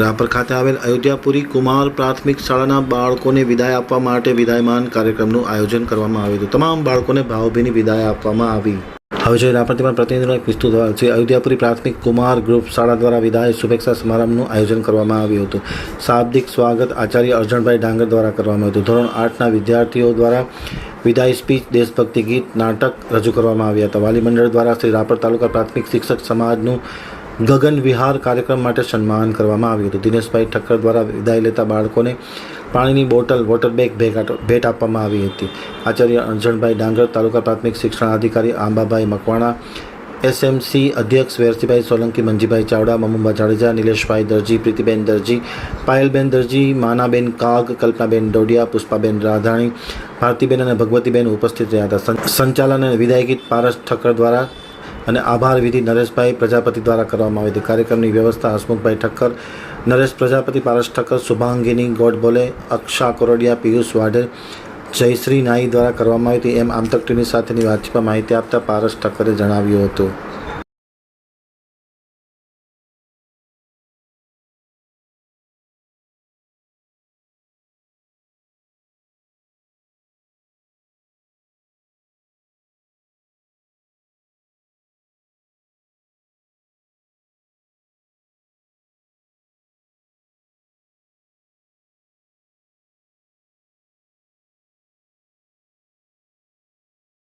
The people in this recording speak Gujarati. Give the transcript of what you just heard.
રાપર ખાતે આવેલ અયોધ્યાપુરી કુમાર પ્રાથમિક શાળાના બાળકોને વિદાય આપવા માટે વિદાયમાન કાર્યક્રમનું આયોજન કરવામાં આવ્યું હતું. તમામ બાળકોને ભાવભીની વિદાય આપવામાં આવી. હવે જોઈએ રાપરથી તેમાં પ્રતિનિધિનો એક વિસ્તૃત અહેવાલ છે. અયોધ્યાપુરી પ્રાથમિક કુમાર ગ્રુપ શાળા દ્વારા વિદાય શુભેચ્છા સમારંભનું આયોજન કરવામાં આવ્યું હતું. શાબ્દિક સ્વાગત આચાર્ય અર્જણભાઈ ડાંગર દ્વારા કરવામાં આવ્યું હતું. ધોરણ આઠના વિદ્યાર્થીઓ દ્વારા વિદાય સ્પીચ, દેશભક્તિ ગીત, નાટક રજૂ કરવામાં આવ્યા હતા. વાલી મંડળ દ્વારા શ્રી રાપર તાલુકા પ્રાથમિક શિક્ષક સમાજનું ગગન વિહાર કાર્યક્રમ માટે સન્માન કરવામાં આવ્યું હતું. દિનેશભાઈ ઠક્કર દ્વારા વિદાય લેતા બાળકોને પાણીની બોટલ, વોટર બેગ ભેટ આપવામાં આવી હતી. આચાર્ય અર્જણભાઈ ડાંગર, તાલુકા પ્રાથમિક શિક્ષણાધિકારી આંબાભાઈ મકવાણા, એસએમસી અધ્યક્ષ વેરસીભાઈ સોલંકી, મંજીભાઈ ચાવડા, મમુંબા જાડેજા, નિલેશભાઈ દરજી, પ્રીતિબેન દરજી, પાયલબેન દરજી, માનાબેન કાગ, કલ્પનાબેન ડોડિયા, પુષ્પાબેન રાધાણી, ભારતીબેન અને ભગવતીબેન ઉપસ્થિત રહ્યા હતા. સંચાલન અને વિદાય પારસ ઠક્કર દ્વારા અને આભાર વિધિ નરેશભાઈ પ્રજાપતિ દ્વારા કરવામાં આવી હતી. કાર્યક્રમની વ્યવસ્થા હસમુખભાઈ ઠક્કર, નરેશ પ્રજાપતિ, પારસ ઠક્કર, શુભાંગીની ગોડબોલે અક્ષા કોરોડિયા, પિયુષ વાઢેર, જયશ્રી નાઈ દ્વારા કરવામાં આવી હતી. એમ આમતક ટીવી સાથેની વાતચીતમાં માહિતી આપતા પારસ ઠક્કરે જણાવ્યું હતું.